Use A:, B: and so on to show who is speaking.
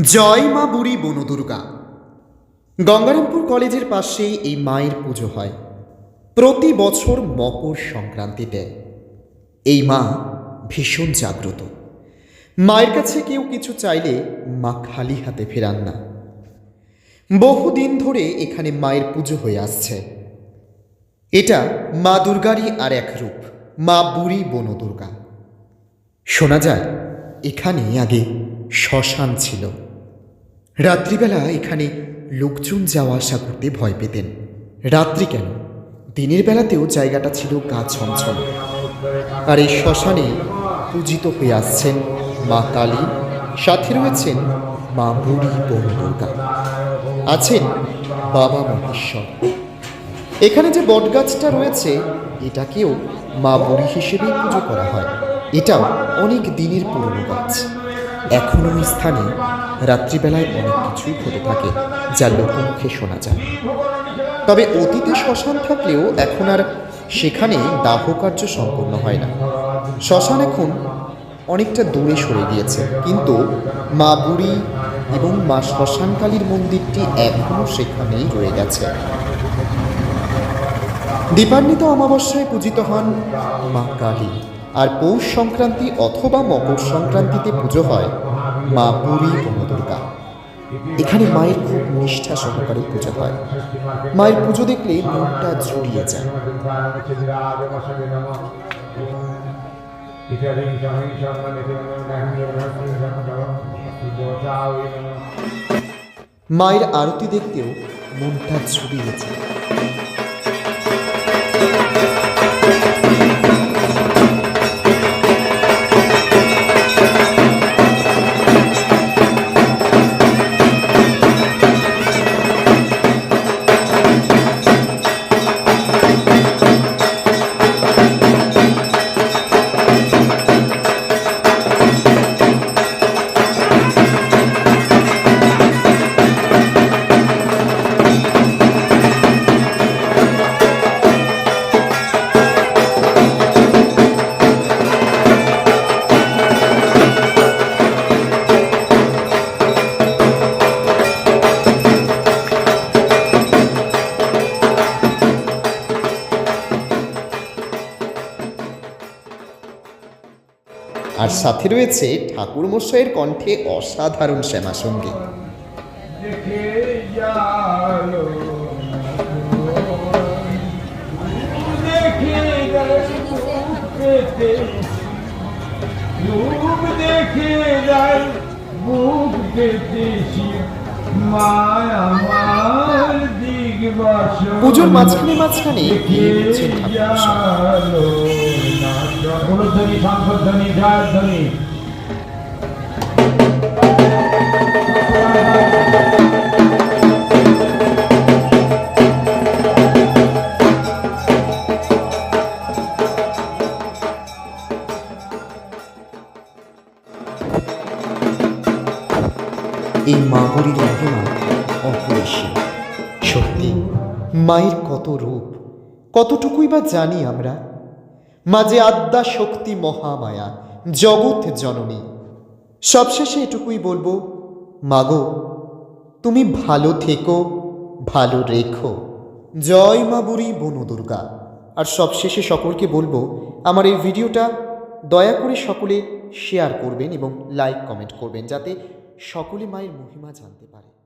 A: জয় মা বুড়ি বনদুর্গা। গঙ্গারামপুর কলেজের পাশে এই মায়ের পুজো হয়। প্রতি বছর মকর সংক্রান্তিতে। এই মা ভীষণ জাগ্রত। মায়ের কাছে কেউ কিছু চাইলে মা খালি হাতে ফেরান না। বহুদিন ধরে এখানে মায়ের পুজো হয়ে আসছে। এটা মা দুর্গারই আর এক রূপ, মা বুড়ি বনদুর্গা। শোনা যায় এখানে আগে শ্মশান ছিল। রাত্রিবেলা এখানে লোকজন যাওয়া আসা করতে ভয় পেতেন। রাত্রি কেন? দিনের বেলাতেও জায়গাটা ছিল গা ছমছম। আর এই শ্মশানে পূজিত হয়ে আসছেন মা কালী, সাথে রয়েছেন মা বুড়ি বন দুর্গা। আছেন বাবা মহেশ্বর। এখানে যে বটগাছটা রয়েছে, এটাকেও মা বুড়ি হিসেবেই পুজো করা হয়। এটাও অনেক দিনের পুরনো গাছ। এখনও ওই স্থানে রাত্রিবেলায় অনেক কিছুই ঘটে থাকে, যা লোকমুখে শোনা যায়। তবে অতীতে শ্মশান থাকলেও এখন আর সেখানে দাহ কার্য সম্পন্ন হয় না। শ্মশান এখন অনেকটা দূরে সরে গিয়েছে কিন্তু মা বুড়ি এবং মা শ্মশানকালীর মন্দিরটি এখনও সেখানেই রয়ে গেছে। দীপান্বিত অমাবস্যায় পূজিত হন মা কালী। আর পৌষ সংক্রান্তি অথবা মকর সংক্রান্তিতে পুজো হয় মা বুড়ি বনদুর্গা এখানে মায়ের খুব নিষ্ঠা সহকারে পুজো হয়। মায়ের পুজো দেখলে মনটা জুড়িয়ে যায়। মায়ের আরতি দেখতেও মনটা জুড়িয়ে আর সাথে রয়েছে ঠাকুর মশাইয়ের কণ্ঠে অসাধারণ শ্যামা সংগীত।
B: দেখে যায়
A: পুজোর মাঝখানে মাঝখানে গিয়ে দিচ্ছেন ঠাকুর মশাই।
B: ধ্বনি শঙ্করধ্বনি জয়ধ্বনি
A: এই মাগুরির অপরিসীম সত্যি, মায়ের কত রূপ, কতটুকুই বা জানি আমরা মাঝে আদ্যা শক্তি মহামায়া, জগৎ জননী। সবশেষে এটুকুই বলব, মাগো, তুমি ভালো থেকো, ভালো রেখো। জয় মা বুড়ি বনদুর্গা আর সবশেষে সকলকে বলব, আমার এই ভিডিওটা দয়া করে সকলে শেয়ার করবেন এবং লাইক কমেন্ট করবেন যাতে সকলে মায়ের মহিমা জানতে পারে।